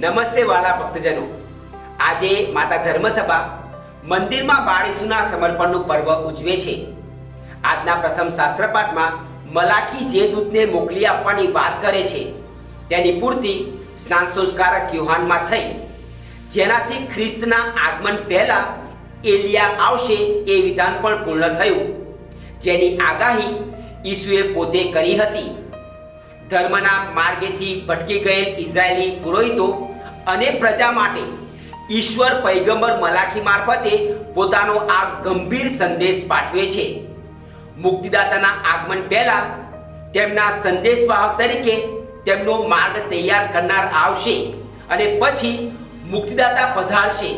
નમસ્તે વાલા ભક્તજનો. આજે માતા ધર્મસભા મંદિરમાં બાળીસુના સમર્પણનું પર્વ ઉજવે છે. આજના પ્રથમ શાસ્ત્રપાઠમાં મલાખી જે દૂધને મોકલી આપવાની વાત કરે છે. તેની પૂર્તિ સ્નાન સંસ્કારક યુહાનમાં થઈ. જેનાથી ખ્રિસ્તના આગમન પહેલા એલિયા આવશે એ વિધાન પણ પૂર્ણ થયું. જેની આગાહી ઈસુએ પોતે કરી હતી. ધર્મના માર્ગેથી ભટકી ગયેલ ઇઝરાયેલી પુરોહિતો અને પ્રજા માટે ઈશ્વર પૈગંબર મલાખી મારફતે પોતાનો આ ગંભીર સંદેશ પાઠવે છે. મુક્તિદાતાના આગમન પહેલા તેમના સંદેશવાહક તરીકે તેમનો માર્ગ તૈયાર કરનાર આવશે અને પછી મુક્તિદાતા પધારશે.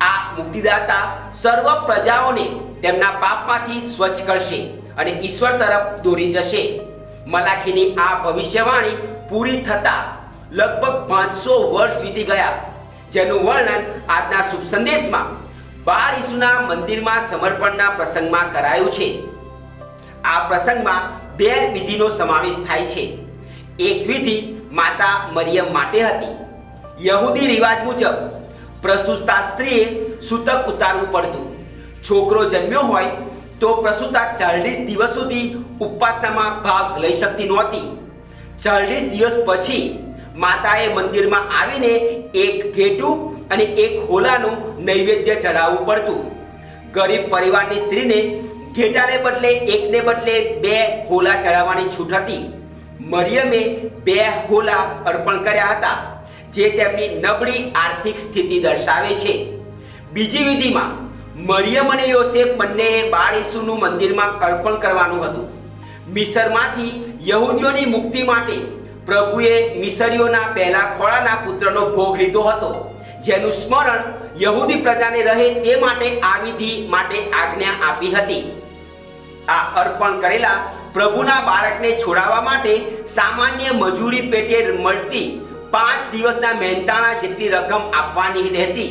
આ મુક્તિદાતા સર્વ પ્રજાઓને તેમના પાપમાંથી સ્વચ્છ કરશે અને ઈશ્વર તરફ દોરી જશે. મલાખીની આ ભવિષ્યવાણી પૂરી થતા લગભગ પાંચસો વર્ષ વીતી ગયા. જેનું વર્ણન આજના શુભ સંદેશમાં બાર ઈસુના મંદિરમાં સમર્પણના પ્રસંગમાં કરાયું છે. આ પ્રસંગમાં બે વિધિનો સમાવેશ થાય છે. એક વિધિ માતા મરિયમ માટે હતી. યહૂદી રિવાજ મુજબ, પ્રસૂતા સ્ત્રીએ સૂતક ઉતારવું પડતું. છોકરો જન્મ્યો હોય તો પ્રસૂતા ચાલીસ દિવસ સુધી ઉપાસનામાં ભાગ લઈ શકતી નહોતી. ચાલીસ દિવસ પછી માતાએ મંદિરમાં આવીને એક ઘેટું અને એક હોલાનું નૈવેદ્ય ચડાવવું પડતું. ગરીબ પરિવારની સ્ત્રીને ઘેટાને બદલે એકને બદલે બે હોલા ચડાવવાની છૂટ હતી. મરિયમે બે હોલા અર્પણ કર્યા હતા, જે તેમની નબળી આર્થિક સ્થિતિ દર્શાવે છે. બીજી વિધિમાં, મરિયમ અને યોસેફ બંનેએ બાળ ઈસુનું મંદિરમાં અર્પણ કરવાનું હતું. મિસરમાંથી યહૂદીઓની મુક્તિ માટે પ્રભુએ મિસરીઓના પહેલા ખોળાના પુત્રનો ભોગ લીધો હતો, જેનું સ્મરણ યહૂદી પ્રજાને રહે તે માટે આ વિધિ માટે આજ્ઞા આપી હતી. આ અર્પણ કરેલા પ્રભુના બાળકને છોડાવવા માટે સામાન્ય મજૂરી પેટે મળતી પાંચ દિવસના મહેનતાણા જેટલી રકમ આપવાની રહેતી.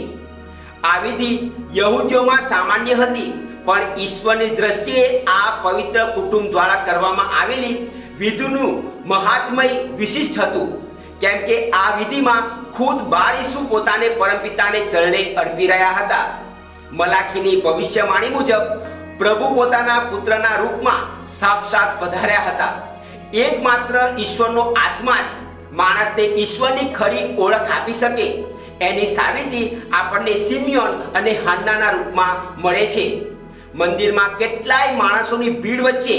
આ વિધિ યહૂદીઓમાં સામાન્ય હતી, પણ ઈશ્વરની દ્રષ્ટિએ આ પવિત્ર કુટુંબ દ્વારા કરવામાં આવેલી વિધિનું મહાત્મય વિશિષ્ટ હતું. કેમ કે આ વિધિમાં ખુદ બાળ ઈસુ પોતાને પરમપિતાને ચરણે અર્પી રહ્યા હતા. મલાખીની ભવિષ્યવાણી મુજબ, પ્રભુ પોતાના પુત્રના રૂપમાં સાક્ષાત પધાર્યા હતા. એકમાત્ર ઈશ્વરનો આત્મા જ માણસને ઈશ્વરની ખરી ઓળખ આપી શકે, એની સાબિતી આપણને સિમિયોન અને હાન્નાના રૂપમાં મળે છે. મંદિરમાં કેટલાય માણસોની ભીડ વચ્ચે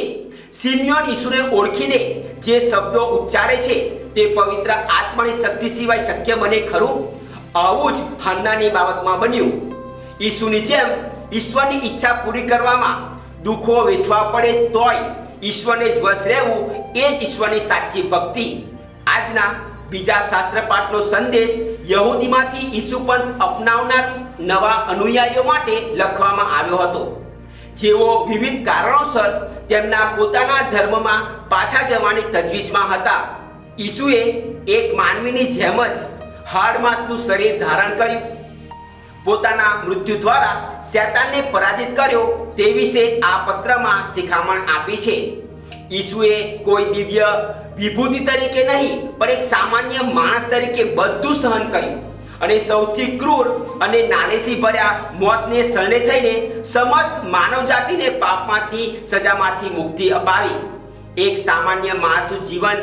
સિમિયોન ઈસુને ઓળખીને જે શબ્દો ઉચ્ચારે છે તે પવિત્ર આત્માની શક્તિ સિવાય શક્ય બને ખરું? આવું જ હાન્નાની બાબતમાં બન્યું. ઈસુની જેમ ઈશ્વરની ઈચ્છા પૂરી કરવામાં દુઃખો વેઠવા પડે તોય ઈશ્વરને જ વશ રહેવું એ જ ઈશ્વરની સાચી ભક્તિ. આજના બીજા શાસ્ત્રપાઠનો સંદેશ યહૂદીમાંથી ઈસુપંથ અપનાવનાર નવા અનુયાયીઓ માટે લખવામાં આવ્યો હતો. જેઓ વિવિધ કારણોસર તેમના પોતાના ધર્મમાં પાછા જવાની તજવીજમાં હતા. ઈસુએ એક માનવીની જેમ જ હાડ માંસનું શરીર ધારણ કર્યું. પોતાના મૃત્યુ દ્વારા શૈતાનને પરાજિત કર્યો તે વિશે આ પત્રમાં શિખામણ આપી છે. ઈસુએ કોઈ દિવ્ય વિભૂતિ તરીકે નહીં, પણ એક સામાન્ય માણસ તરીકે બધું સહન કર્યું. અને સૌથી ક્રૂર અને નાનેસી ભર્યા મોતને શરણે થઈને સમસ્ત માનવજાતિને પાપમાંથી, સજામાંથી મુક્તિ અપાવી. એક સામાન્ય માણસનું જીવન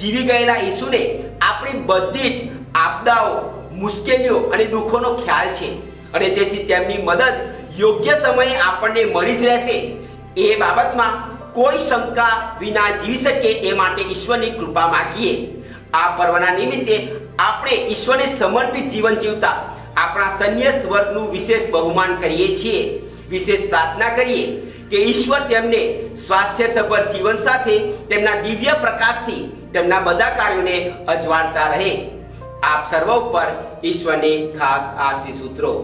જીવી ગયેલા ઈસુને આપણી બધી જ આપદાઓ, મુશ્કેલીઓ અને દુઃખોનો ખ્યાલ છે. અને તેથી તેમની મદદ યોગ્ય સમયે આપણને મળી જ રહેશે. એ બાબતમાં કોઈ શંકા વિના જીવી શકે એ માટે ઈશ્વરની કૃપા માગીએ. આ પર્વના નિમિત્તે આપણે ઈશ્વરને સમર્પિત જીવન જીવતા આપણા સંન્યસ્ત વર્ગનું વિશેષ બહુમાન કરીએ છીએ. વિશેષ પ્રાર્થના કરીએ કે ઈશ્વર તેમને સ્વાસ્થ્યસભર જીવન સાથે તેમના દિવ્ય પ્રકાશથી તેમના બધા કાર્યોને અજવાળતા રહે. આપ સર્વ ઉપર ઈશ્વરને ખાસ આશીષ ઉતરો.